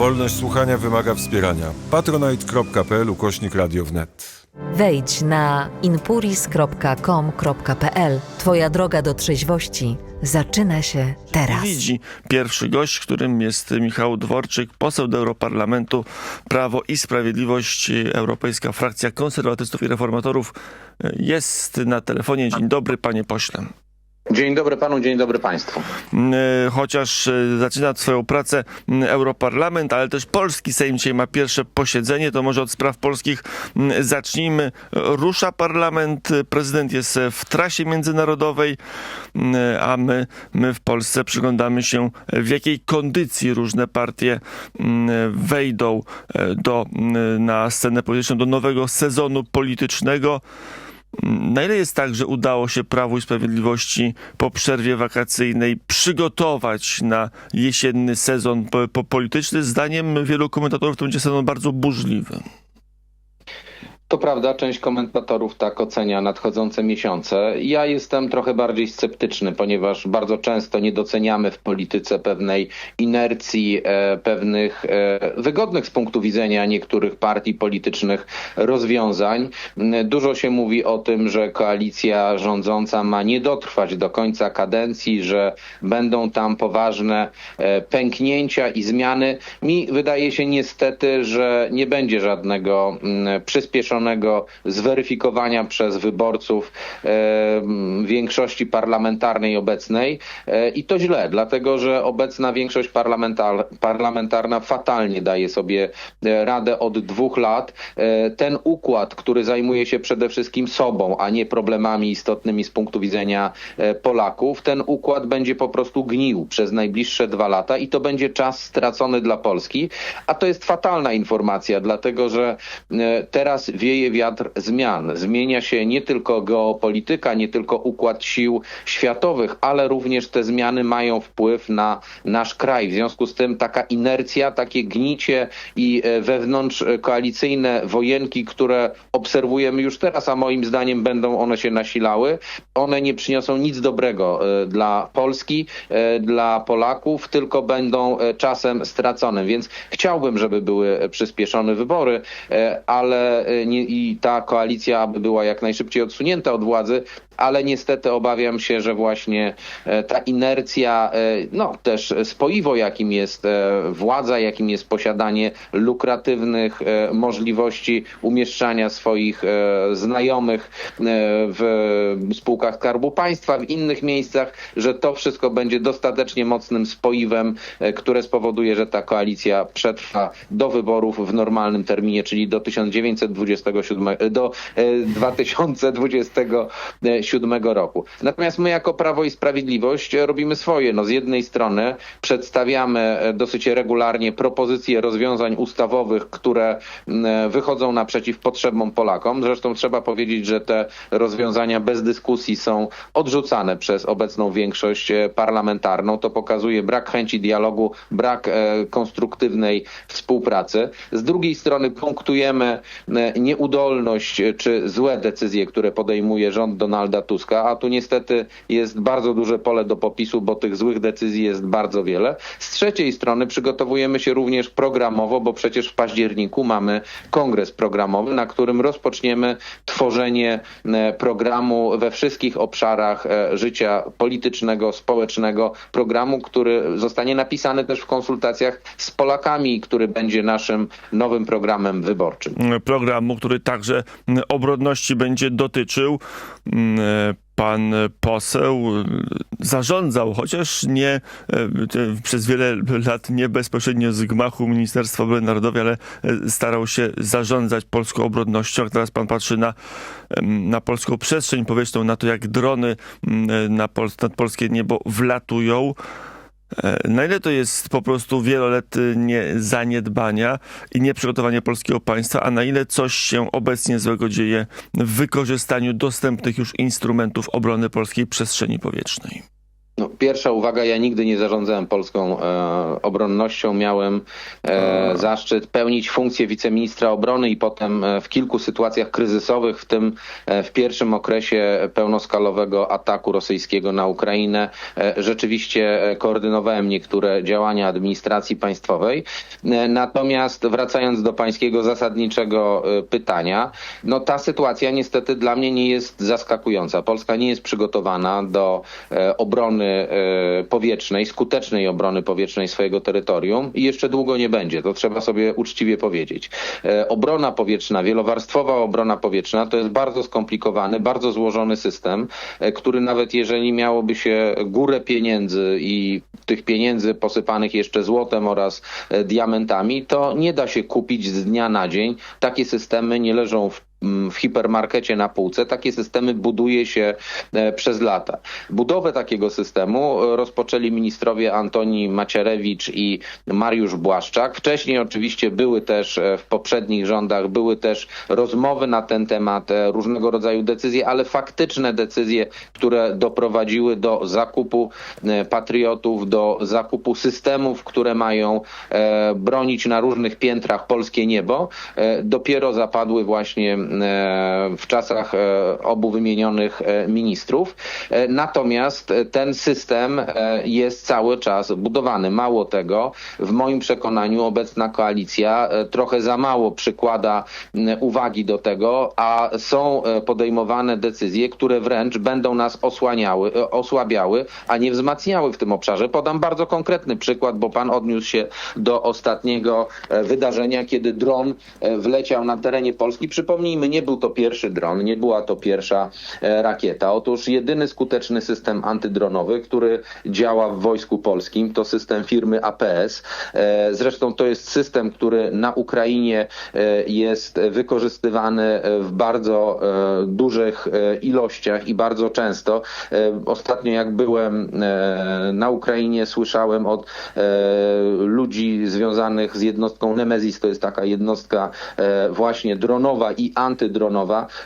Wolność słuchania wymaga wspierania. patronite.pl ukośnik radio wnet. Wejdź na inpuris.com.pl. Twoja droga do trzeźwości zaczyna się teraz. widzi. Pierwszy gość, którym jest Michał Dworczyk, poseł do Europarlamentu Prawo i Sprawiedliwość, Europejska Frakcja Konserwatystów i Reformatorów jest na telefonie. Dzień dobry, panie pośle. Dzień dobry panu, dzień dobry państwu. E, Chociaż e, zaczyna swoją pracę m, Europarlament, ale też polski Sejm dzisiaj ma pierwsze posiedzenie, to może od spraw polskich m, zacznijmy. Rusza parlament, prezydent jest w trasie międzynarodowej, a my, my w Polsce przyglądamy się w jakiej kondycji różne partie wejdą e, do, na scenę polityczną, do nowego sezonu politycznego. Na ile jest tak, że udało się Prawu i Sprawiedliwości po przerwie wakacyjnej przygotować na jesienny sezon po, po polityczny? Zdaniem wielu komentatorów to będzie sezon bardzo burzliwy. To prawda, część komentatorów tak ocenia nadchodzące miesiące. Ja jestem trochę bardziej sceptyczny, ponieważ bardzo często nie doceniamy w polityce pewnej inercji, e, pewnych e, wygodnych z punktu widzenia niektórych partii politycznych rozwiązań. M, Dużo się mówi o tym, że koalicja rządząca ma nie dotrwać do końca kadencji, że będą tam poważne e, pęknięcia i zmiany. Mi wydaje się niestety, że nie będzie żadnego mm, przyspieszonego zweryfikowania przez wyborców e, większości parlamentarnej obecnej e, i to źle, dlatego że obecna większość parlamentar, parlamentarna fatalnie daje sobie e, radę od dwóch lat. Ten układ, który zajmuje się przede wszystkim sobą, a nie problemami istotnymi z punktu widzenia Polaków, ten układ będzie po prostu gnił przez najbliższe dwa lata i to będzie czas stracony dla Polski, a to jest fatalna informacja, dlatego że teraz wieje wiatr zmian. Zmienia się nie tylko geopolityka, nie tylko układ sił światowych, ale również te zmiany mają wpływ na nasz kraj. W związku z tym taka inercja, takie gnicie i e, wewnątrz koalicyjne wojenki, które obserwujemy już teraz, a moim zdaniem będą one się nasilały, one nie przyniosą nic dobrego e, dla Polski, e, dla Polaków, tylko będą czasem straconym. Więc chciałbym, żeby były przyspieszone wybory, ale nie, i ta koalicja aby była jak najszybciej odsunięta od władzy, ale niestety obawiam się, że właśnie e, ta inercja, e, no też spoiwo, jakim jest e, władza, jakim jest posiadanie lukratywnych możliwości umieszczania swoich znajomych w spółkach Skarbu Państwa, w innych miejscach, że to wszystko będzie dostatecznie mocnym spoiwem, które spowoduje, że ta koalicja przetrwa do wyborów w normalnym terminie, czyli do 1927, do 2027 2007 roku. Natomiast my jako Prawo i Sprawiedliwość e, robimy swoje. No z jednej strony przedstawiamy e, dosyć regularnie propozycje rozwiązań ustawowych, które e, wychodzą naprzeciw potrzebom Polakom. Zresztą trzeba powiedzieć, że te rozwiązania bez dyskusji są odrzucane przez obecną większość parlamentarną. To pokazuje brak chęci dialogu, brak konstruktywnej współpracy. Z drugiej strony punktujemy nieudolność czy złe decyzje, które podejmuje rząd Donalda Tuska, a tu niestety jest bardzo duże pole do popisu, bo tych złych decyzji jest bardzo wiele. Z trzeciej strony przygotowujemy się również programowo, bo przecież w październiku mamy kongres programowy, na którym rozpoczniemy tworzenie e, programu we wszystkich obszarach e, życia politycznego, społecznego, programu, który zostanie napisany też w konsultacjach z Polakami, który będzie naszym nowym programem wyborczym. Programu, który także obrodności będzie dotyczył. E, Pan poseł zarządzał, chociaż nie e, przez wiele lat nie bezpośrednio z gmachu Ministerstwa Obrony Narodowej, ale e, starał się zarządzać polską obronnością. Teraz pan patrzy na, na polską przestrzeń powietrzną, na to jak drony na pol nad polskie niebo wlatują. E, Na ile to jest po prostu wieloletnie zaniedbania i nieprzygotowanie polskiego państwa, a na ile coś się obecnie złego dzieje w wykorzystaniu dostępnych już instrumentów obrony polskiej przestrzeni powietrznej? No, pierwsza uwaga, ja nigdy nie zarządzałem polską e, obronnością. Miałem e, zaszczyt pełnić funkcję wiceministra obrony i potem e, w kilku sytuacjach kryzysowych, w tym e, w pierwszym okresie pełnoskalowego ataku rosyjskiego na Ukrainę, e, rzeczywiście e, koordynowałem niektóre działania administracji państwowej. Natomiast wracając do pańskiego zasadniczego pytania, no ta sytuacja niestety dla mnie nie jest zaskakująca. Polska nie jest przygotowana do e, e, powietrznej, skutecznej obrony powietrznej swojego terytorium i jeszcze długo nie będzie. To trzeba sobie uczciwie powiedzieć. E, Obrona powietrzna, wielowarstwowa obrona powietrzna to jest bardzo skomplikowany, bardzo złożony system, e, który nawet jeżeli miałoby się górę pieniędzy i tych pieniędzy posypanych jeszcze złotem oraz diamentami, to nie da się kupić z dnia na dzień. Takie systemy nie leżą w w hipermarkecie na półce. Takie systemy buduje się e, przez lata. Budowę takiego systemu e, rozpoczęli ministrowie Antoni Macierewicz i Mariusz Błaszczak. Wcześniej oczywiście były też e, w poprzednich rządach, były też rozmowy na ten temat, różnego rodzaju decyzje, ale faktyczne decyzje, które doprowadziły do zakupu patriotów, do zakupu systemów, które mają bronić na różnych piętrach polskie niebo, dopiero zapadły właśnie w czasach e, obu wymienionych e, ministrów. E, Natomiast e, ten system e, jest cały czas budowany. Mało tego, w moim przekonaniu obecna koalicja e, trochę za mało przykłada uwagi do tego, a są e, podejmowane decyzje, które wręcz będą nas osłaniały, e, osłabiały, a nie wzmacniały w tym obszarze. Podam bardzo konkretny przykład, bo pan odniósł się do ostatniego e, wydarzenia, kiedy dron e, wleciał na terenie Polski. Przypomnijmy, nie był to pierwszy dron, nie była to pierwsza e, rakieta. Otóż jedyny skuteczny system antydronowy, który działa w Wojsku Polskim, to system firmy APS. E, Zresztą to jest system, który na Ukrainie e, jest wykorzystywany w bardzo dużych ilościach i bardzo często. Ostatnio jak byłem na Ukrainie, słyszałem od ludzi związanych z jednostką Nemesis, to jest taka jednostka właśnie dronowa i antydronowa,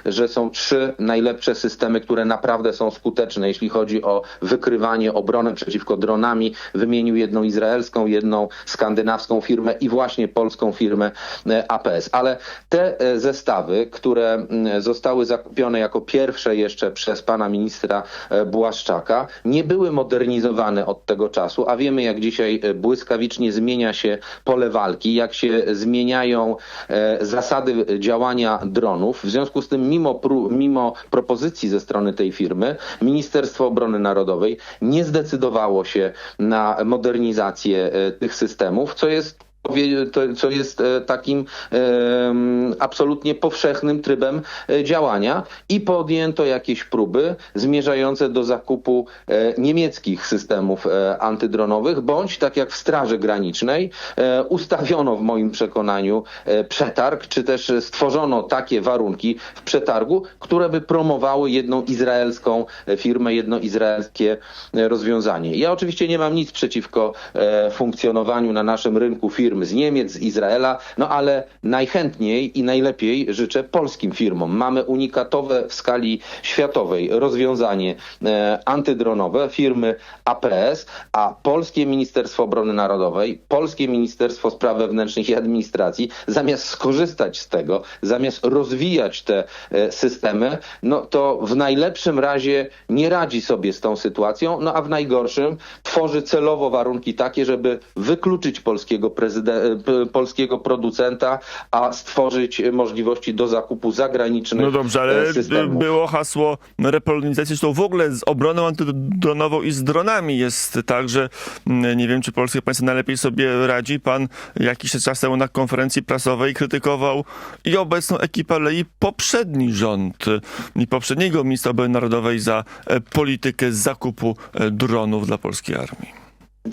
że są trzy najlepsze systemy, które naprawdę są skuteczne, jeśli chodzi o wykrywanie, obronę przeciwko dronami. Wymienił jedną izraelską, jedną skandynawską firmę i właśnie polską firmę e, APS. Ale te e, zestawy, które zostały zakupione jako pierwsze jeszcze przez pana ministra e, Błaszczaka, nie były modernizowane od tego czasu, a wiemy jak dzisiaj błyskawicznie zmienia się pole walki, jak się zmieniają zasady działania dronów. W związku z tym, mimo, mimo propozycji ze strony tej firmy, Ministerstwo Obrony Narodowej nie zdecydowało się na modernizację e, tych systemów, co jest co jest e, takim absolutnie powszechnym trybem e, działania i podjęto jakieś próby zmierzające do zakupu e, niemieckich systemów antydronowych, bądź tak jak w Straży Granicznej ustawiono w moim przekonaniu przetarg, czy też stworzono takie warunki w przetargu, które by promowały jedną izraelską firmę, jedno izraelskie rozwiązanie. Ja oczywiście nie mam nic przeciwko funkcjonowaniu na naszym rynku firm z Niemiec, z Izraela, no ale najchętniej i najlepiej życzę polskim firmom. Mamy unikatowe w skali światowej rozwiązanie e, antydronowe firmy APS, a polskie Ministerstwo Obrony Narodowej, polskie Ministerstwo Spraw Wewnętrznych i Administracji, zamiast skorzystać z tego, zamiast rozwijać te e, systemy, no to w najlepszym razie nie radzi sobie z tą sytuacją, no a w najgorszym tworzy celowo warunki takie, żeby wykluczyć polskiego prezydenta, polskiego producenta, a stworzyć możliwości do zakupu zagranicznych No dobrze, ale e, systemów. było hasło repolonizacji, zresztą w ogóle z obroną antydronową i z dronami jest tak, że nie wiem, czy polskie państwo najlepiej sobie radzi. Pan jakiś czas temu na konferencji prasowej krytykował i obecną ekipę, ale i poprzedni rząd i poprzedniego ministra obrony narodowej za e, politykę zakupu e, dronów dla polskiej armii.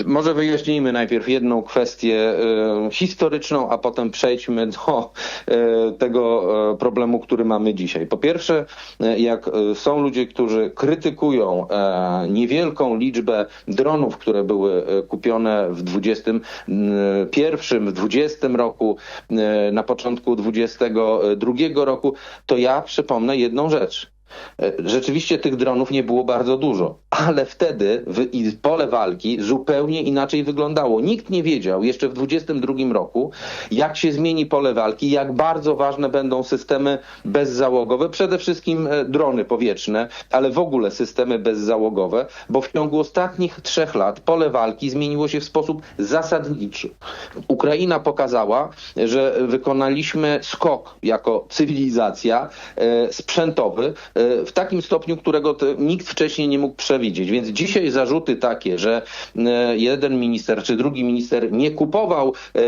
Może wyjaśnijmy najpierw jedną kwestię e, historyczną, a potem przejdźmy do e, tego e, problemu, który mamy dzisiaj. Po pierwsze, jak są ludzie, którzy krytykują niewielką liczbę dronów, które były kupione w 21, w 20 roku, na początku 22 roku, to ja przypomnę jedną rzecz. E, Rzeczywiście tych dronów nie było bardzo dużo. ale wtedy pole walki zupełnie inaczej wyglądało. Nikt nie wiedział jeszcze w 22 roku, jak się zmieni pole walki, jak bardzo ważne będą systemy bezzałogowe, przede wszystkim e, drony powietrzne, ale w ogóle systemy bezzałogowe, bo w ciągu ostatnich trzech lat pole walki zmieniło się w sposób zasadniczy. Ukraina pokazała, że wykonaliśmy skok jako cywilizacja e, sprzętowy w takim stopniu, którego nikt wcześniej nie mógł przewidzieć. Więc dzisiaj zarzuty takie, że e, jeden minister czy drugi minister nie kupował e,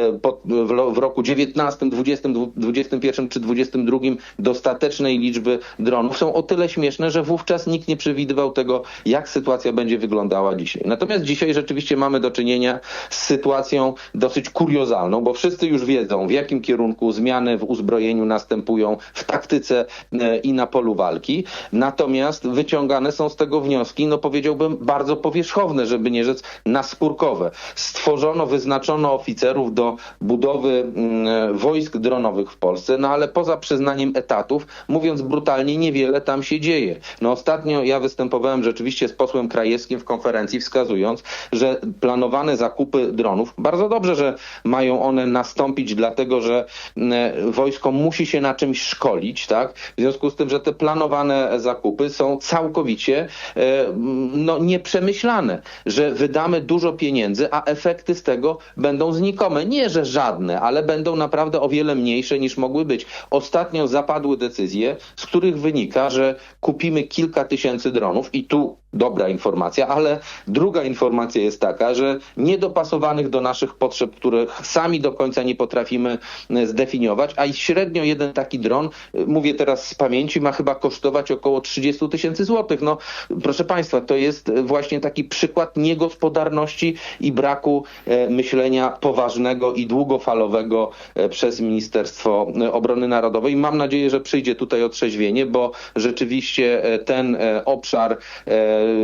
w, roku 19, 20, 21 czy 22 dostatecznej liczby dronów są o tyle śmieszne, że wówczas nikt nie przewidywał tego, jak sytuacja będzie wyglądała dzisiaj. Natomiast dzisiaj rzeczywiście mamy do czynienia z sytuacją dosyć kuriozalną, bo wszyscy już wiedzą, w jakim kierunku zmiany w uzbrojeniu następują w taktyce e, i na polu walki. Natomiast wyciągane są z tego wnioski, no powiedziałbym, bardzo powierzchowne, żeby nie rzec naskórkowe. Stworzono, wyznaczono oficerów do budowy mm, wojsk dronowych w Polsce, no ale poza przyznaniem etatów, mówiąc brutalnie, niewiele tam się dzieje. No ostatnio ja występowałem rzeczywiście z posłem Krajewskim w konferencji, wskazując, że planowane zakupy dronów, bardzo dobrze, że mają one nastąpić, dlatego że mm, wojsko musi się na czymś szkolić, tak? W związku z tym, że te planowane zakupy są całkowicie e, no, nieprzemyślane, że wydamy dużo pieniędzy, a efekty z tego będą znikome. Nie, że żadne, ale będą naprawdę o wiele mniejsze niż mogły być. Ostatnio zapadły decyzje, z których wynika, że kupimy kilka tysięcy dronów i tu dobra informacja, ale druga informacja jest taka, że niedopasowanych do naszych potrzeb, których sami do końca nie potrafimy e, zdefiniować, a średnio jeden taki dron, e, mówię teraz z pamięci, ma chyba kosztować około 30 tysięcy złotych. No, proszę Państwa, to jest e, właśnie taki przykład niegospodarności i braku myślenia poważnego i długofalowego przez Ministerstwo Obrony Narodowej. Mam nadzieję, że przyjdzie tutaj otrzeźwienie, bo rzeczywiście ten obszar,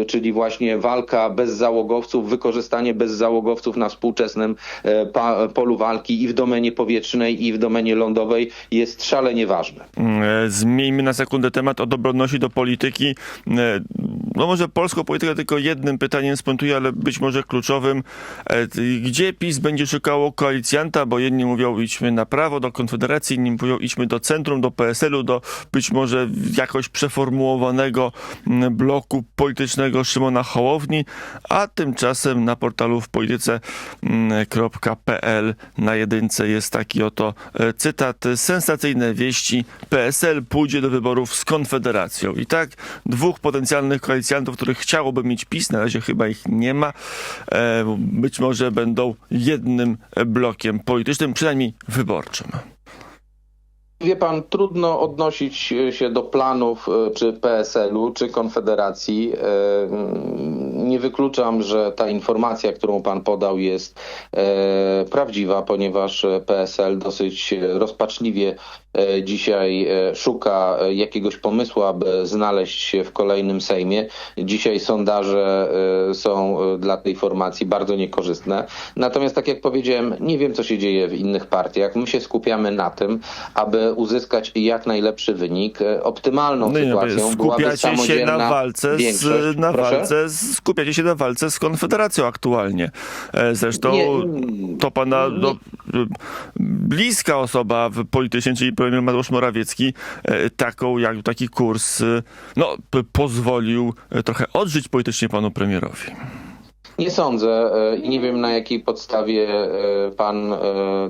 czyli właśnie walka bez załogowców, wykorzystanie bez załogowców na współczesnym e, polu walki i w domenie powietrznej, i w domenie lądowej jest szalenie ważny. E, Zmieńmy na sekundę temat od obronności do polityki. E, No może polską politykę tylko jednym pytaniem spuentuję, ale być może kluczowym. E, Gdzie PiS będzie szukało koalicjanta? Bo jedni mówią idźmy na prawo do Konfederacji, inni mówią idźmy do centrum, do PSL-u, do być może jakoś przeformułowanego mm, bloku politycznego Szymona Hołowni, a tymczasem na portalu w polityce.pl na jedynce jest taki oto e, cytat. Sensacyjne wieści. PSL pójdzie do wyborów z Konfederacją. I tak dwóch potencjalnych koalicjantów, których chciałoby mieć PiS, na razie chyba ich nie ma, e, być może będą jednym blokiem politycznym, przynajmniej wyborczym. Wie pan, trudno odnosić się do planów e, czy PSL-u, czy Konfederacji. E, Nie wykluczam, że ta informacja, którą pan podał, jest e, prawdziwa, ponieważ PSL dosyć rozpaczliwie e, dzisiaj e, szuka e, jakiegoś pomysłu, aby znaleźć się w kolejnym Sejmie. Dzisiaj sondaże e, są e, dla tej formacji bardzo niekorzystne. Natomiast, tak jak powiedziałem, nie wiem, co się dzieje w innych partiach. My się skupiamy na tym, aby uzyskać jak najlepszy wynik. E, Optymalną No no, sytuacją byłaby skupiacie się na walce, z, na Proszę? walce z, skupiacie się na walce z Konfederacją aktualnie. E, Zresztą Nie, to pana no, bliska osoba w politycznie, czyli premier Mateusz Morawiecki, e, taką jak taki kurs no, pozwolił trochę odżyć politycznie panu premierowi. Nie sądzę e, i nie wiem na jakiej podstawie e, pan e,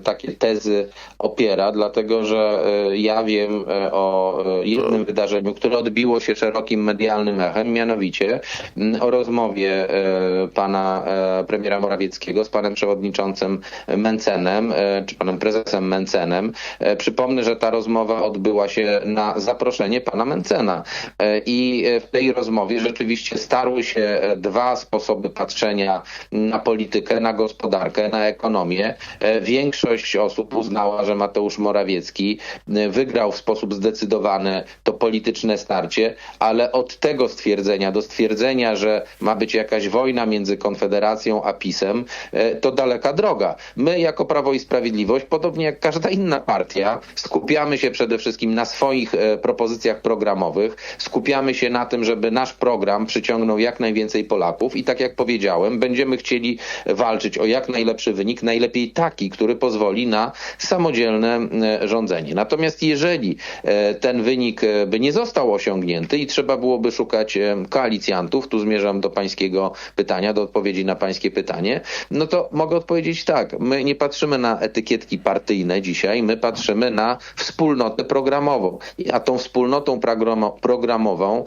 takie tezy opiera, dlatego że ja wiem o jednym wydarzeniu, które odbiło się szerokim medialnym echem, mianowicie o rozmowie pana premiera Morawieckiego z panem przewodniczącym Mencenem, czy panem prezesem Mencenem. Przypomnę, że ta rozmowa odbyła się na zaproszenie pana Mencena i w tej rozmowie rzeczywiście starły się dwa sposoby patrzenia na politykę, na gospodarkę, na ekonomię. E, Większość osób uznała, że Mateusz Morawiecki e, wygrał w sposób zdecydowany to polityczne starcie, ale od tego stwierdzenia do stwierdzenia, że ma być jakaś wojna między Konfederacją a PiSem, e, to daleka droga. My jako Prawo i Sprawiedliwość, podobnie jak każda inna partia, skupiamy się przede wszystkim na swoich propozycjach programowych, skupiamy się na tym, żeby nasz program przyciągnął jak najwięcej Polaków i tak jak powiedziałem, będziemy chcieli walczyć o jak najlepszy wynik, najlepiej taki, który pozwoli na samodzielne e, rządzenie. Natomiast jeżeli e, ten wynik e, by nie został osiągnięty i trzeba byłoby szukać koalicjantów, tu zmierzam do pańskiego pytania, do odpowiedzi na pańskie pytanie, no to mogę odpowiedzieć tak. My nie patrzymy na etykietki partyjne dzisiaj, my patrzymy na wspólnotę programową. A tą wspólnotą programo- programową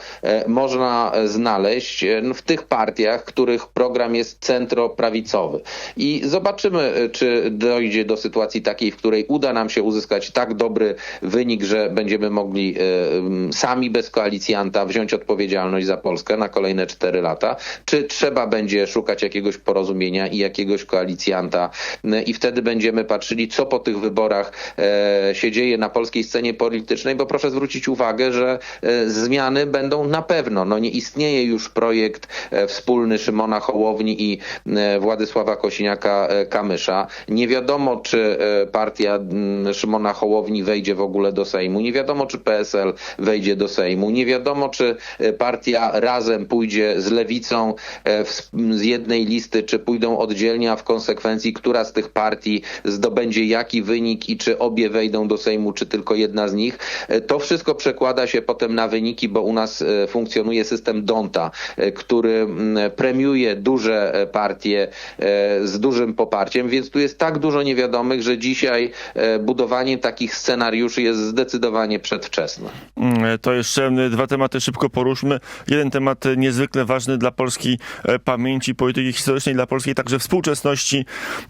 można znaleźć w tych partiach, których program jest centroprawicowy. I zobaczymy, e, czy dojdzie do sytuacji takiej, w której uda nam się uzyskać tak dobry wynik, że będziemy mogli e, sami bez koalicjanta wziąć odpowiedzialność za Polskę na kolejne cztery lata, czy trzeba będzie szukać jakiegoś porozumienia i jakiegoś koalicjanta m, i wtedy będziemy patrzyli, co po tych wyborach e, się dzieje na polskiej scenie politycznej, bo proszę zwrócić uwagę, że e, zmiany będą na pewno. No nie istnieje już projekt e, wspólny Szymona Hołowni i e, Władysława Kosiniaka-Kamysza. Nie wiadomo, czy e, partia mm, Szymona Hołowni wejdzie w ogóle do Sejmu. Nie wiadomo, czy PSL wejdzie do Sejmu. Nie wiadomo, czy e, partia razem pójdzie z lewicą e, z jednej listy, czy pójdą oddzielnie, a w konsekwencji, która z tych partii zdobędzie jaki wynik i czy obie wejdą do Sejmu, czy tylko jedna z nich. E, To wszystko przekłada się potem na wyniki, bo u nas e, funkcjonuje system Donta, e, który mm, premiuje duże e, partie e, z dużym poparciem, więc tu jest tak dużo niewiadomych, że dzisiaj e, budowanie takich scenariuszy jest zdecydowanie przedwczesne. Mm, To jeszcze dwa tematy szybko poruszmy. Jeden temat niezwykle ważny dla polskiej pamięci, polityki historycznej, dla polskiej także współczesności,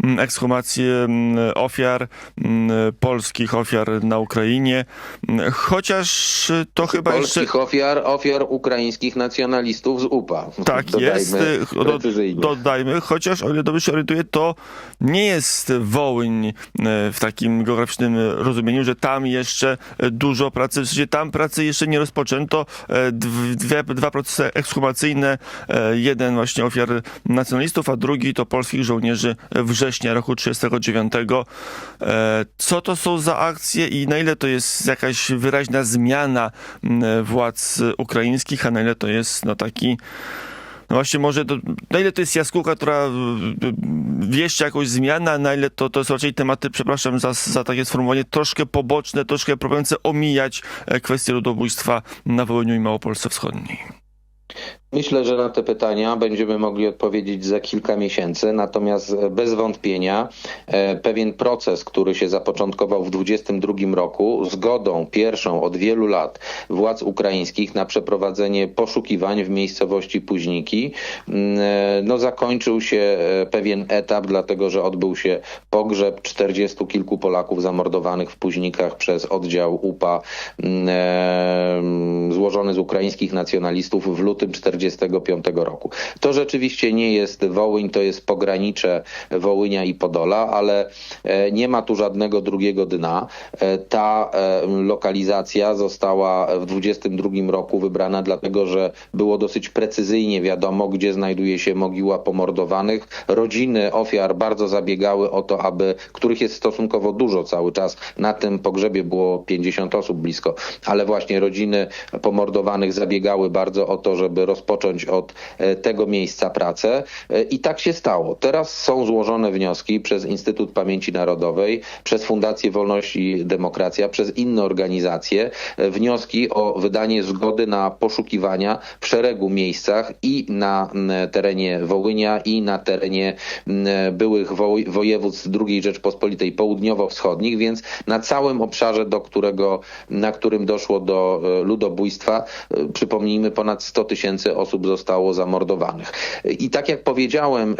mm, ekshumacje mm, ofiar, polskich ofiar na Ukrainie. Chociaż to chyba jeszcze... Polskich ofiar, ofiar ukraińskich nacjonalistów z UPA. Tak Dodajmy jest, dodajmy, chociaż o ile dobrze się orientuję, to nie jest Wołyń e, w takim geograficznym rozumieniu, że tam jeszcze dużo pracy, w sensie tam pracy jeszcze nie rozpoczęto, E, dw- dwie, dwa procesy ekshumacyjne, e, jeden właśnie ofiar nacjonalistów, a drugi to polskich żołnierzy września roku 39. E, Co to są za akcje i na ile to jest jakaś wyraźna zmiana władz ukraińskich, a na ile to jest no taki no właśnie może, to, na ile to jest jaskółka, która y, y, wieści jakąś zmianę, a na ile to, to są raczej tematy, przepraszam za, za takie sformułowanie, troszkę poboczne, troszkę próbujące omijać e, kwestię ludobójstwa na Wołyniu i Małopolsce Wschodniej. Myślę, że na te pytania będziemy mogli odpowiedzieć za kilka miesięcy, natomiast e, bez wątpienia e, pewien proces, który się zapoczątkował w 2022 roku, zgodą pierwszą od wielu lat władz ukraińskich na przeprowadzenie poszukiwań w miejscowości Późniki, mm, e, no zakończył się pewien etap, dlatego że odbył się pogrzeb 40 kilku Polaków zamordowanych w Późnikach przez oddział UPA mm, złożony z ukraińskich nacjonalistów w lutym 45 roku. To rzeczywiście nie jest Wołyń, to jest pogranicze Wołynia i Podola, ale e, nie ma tu żadnego drugiego dna. E, Ta e, lokalizacja została w 22 roku wybrana dlatego, że było dosyć precyzyjnie wiadomo, gdzie znajduje się mogiła pomordowanych. Rodziny ofiar bardzo zabiegały o to, aby, których jest stosunkowo dużo cały czas. Na tym pogrzebie było 50 osób blisko, ale właśnie rodziny pomordowanych zabiegały bardzo o to, żeby rozpocząć od e, tego miejsca pracę E, i tak się stało. Teraz są złożone wnioski przez Instytut Pamięci Narodowej, przez Fundację Wolność i Demokracja, przez inne organizacje, e, wnioski o wydanie zgody na poszukiwania w szeregu miejscach i na terenie Wołynia i na terenie byłych woj- województw II Rzeczpospolitej Południowo-Wschodnich, więc na całym obszarze, do którego, na którym doszło do ludobójstwa, przypomnijmy, ponad 100 tysięcy osób zostało zamordowanych. I tak jak powiedziałem, e,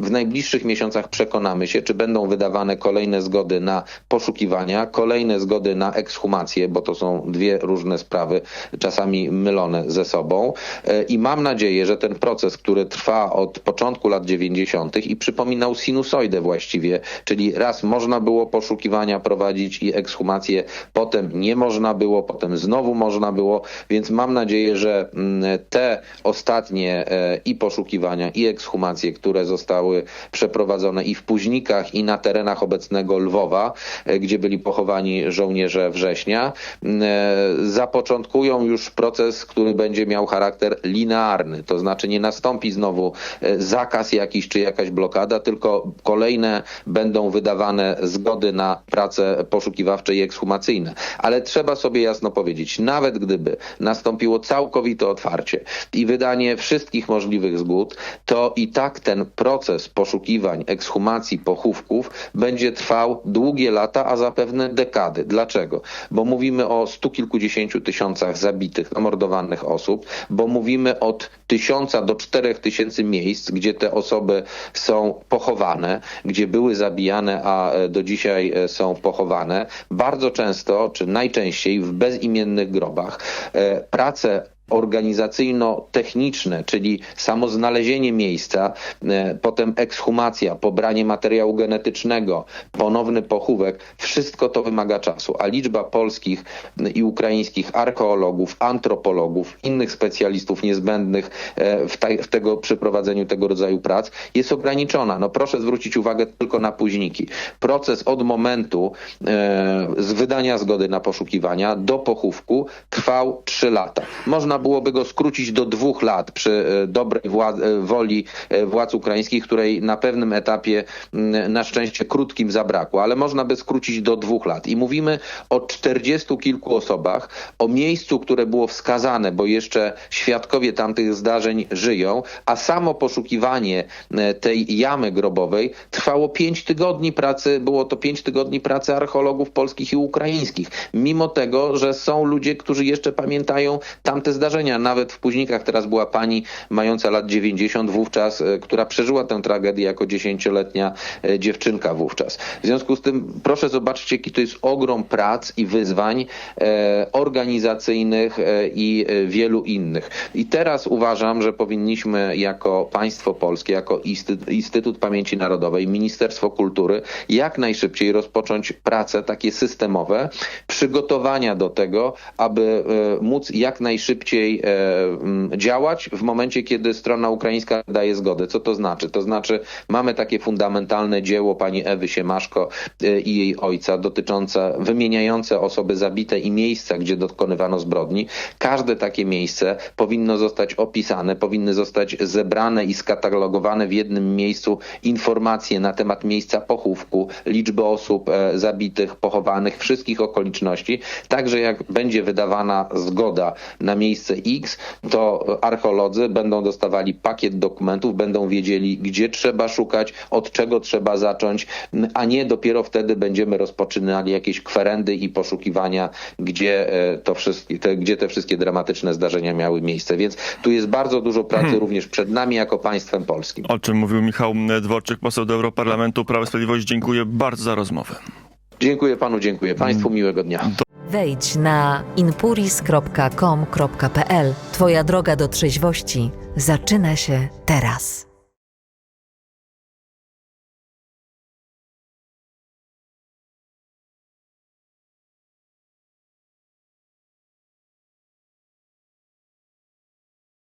w najbliższych miesiącach przekonamy się, czy będą wydawane kolejne zgody na poszukiwania, kolejne zgody na ekshumację, bo to są dwie różne sprawy, czasami mylone ze sobą. E, I mam nadzieję, że ten proces, który trwa od początku lat 90. i przypominał sinusoidę właściwie, czyli raz można było poszukiwania prowadzić i ekshumację, potem nie można było, potem znowu można było, więc mam nadzieję, że mm, te ostatnie e, i poszukiwania, i ekshumacje, które zostały przeprowadzone i w Późnikach, i na terenach obecnego Lwowa, e, gdzie byli pochowani żołnierze września, e, zapoczątkują już proces, który będzie miał charakter linearny, to znaczy nie nastąpi znowu zakaz jakiś czy jakaś blokada, tylko kolejne będą wydawane zgody na prace poszukiwawcze i ekshumacyjne. Ale trzeba sobie jasno powiedzieć, nawet gdyby nastąpiło całkowite otwarcie i wydanie wszystkich możliwych zgód, to i tak ten proces poszukiwań, ekshumacji, pochówków będzie trwał długie lata, a zapewne dekady. Dlaczego? Bo mówimy o stu kilkudziesięciu tysiącach zabitych, zamordowanych osób, bo mówimy od tysiąca do czterech tysięcy miejsc, gdzie te osoby są pochowane, gdzie były zabijane, a e, do dzisiaj e, są pochowane. Bardzo często, czy najczęściej w bezimiennych grobach. E, Prace organizacyjno-techniczne, czyli samo znalezienie miejsca, e, potem ekshumacja, pobranie materiału genetycznego, ponowny pochówek, wszystko to wymaga czasu, a liczba polskich i ukraińskich archeologów, antropologów, innych specjalistów niezbędnych e, w, te, w tego przeprowadzeniu tego rodzaju prac jest ograniczona. No proszę zwrócić uwagę tylko na późniki. Proces od momentu e, z wydania zgody na poszukiwania do pochówku trwał 3 lata. Można byłoby go skrócić do dwóch lat przy e, dobrej e, woli e, władz ukraińskich, której na pewnym etapie m, na szczęście krótkim zabrakło, ale można by skrócić do dwóch lat. I mówimy o czterdziestu kilku osobach, o miejscu, które było wskazane, bo jeszcze świadkowie tamtych zdarzeń żyją, a samo poszukiwanie tej jamy grobowej trwało pięć tygodni pracy, było to pięć tygodni pracy archeologów polskich i ukraińskich. Mimo tego, że są ludzie, którzy jeszcze pamiętają tamte zdarzenia. Nawet w Późnikach teraz była pani mająca lat 90 wówczas, e, która przeżyła tę tragedię jako dziesięcioletnia e, dziewczynka wówczas. W związku z tym proszę zobaczcie, jaki to jest ogrom prac i wyzwań e, organizacyjnych i wielu innych. I teraz uważam, że powinniśmy jako państwo polskie, jako Instytut, Pamięci Narodowej, Ministerstwo Kultury jak najszybciej rozpocząć prace takie systemowe, przygotowania do tego, aby móc jak najszybciej e, m, działać w momencie, kiedy strona ukraińska daje zgodę. Co to znaczy? To znaczy mamy takie fundamentalne dzieło pani Ewy Siemaszko e, i jej ojca dotyczące, wymieniające osoby zabite i miejsca, gdzie dokonywano zbrodni. Każde takie miejsce powinno zostać opisane, powinny zostać zebrane i skatalogowane w jednym miejscu informacje na temat miejsca pochówku, liczby osób e, zabitych, pochowanych, wszystkich okoliczności. Także jak będzie wydawana zgoda na miejsce X, to archeolodzy będą dostawali pakiet dokumentów, będą wiedzieli, gdzie trzeba szukać, od czego trzeba zacząć, a nie dopiero wtedy będziemy rozpoczynali jakieś kwerendy i poszukiwania, gdzie, e, to wszystkie, te, gdzie te wszystkie dramatyczne zdarzenia miały miejsce. Więc tu jest bardzo dużo pracy również przed nami jako państwem polskim. O czym mówił Michał Dworczyk, poseł do Europarlamentu Prawa i Sprawiedliwość. Dziękuję bardzo za rozmowę. Dziękuję panu, dziękuję państwu, miłego dnia. Wejdź na inpuris.com.pl. Twoja droga do trzeźwości zaczyna się teraz.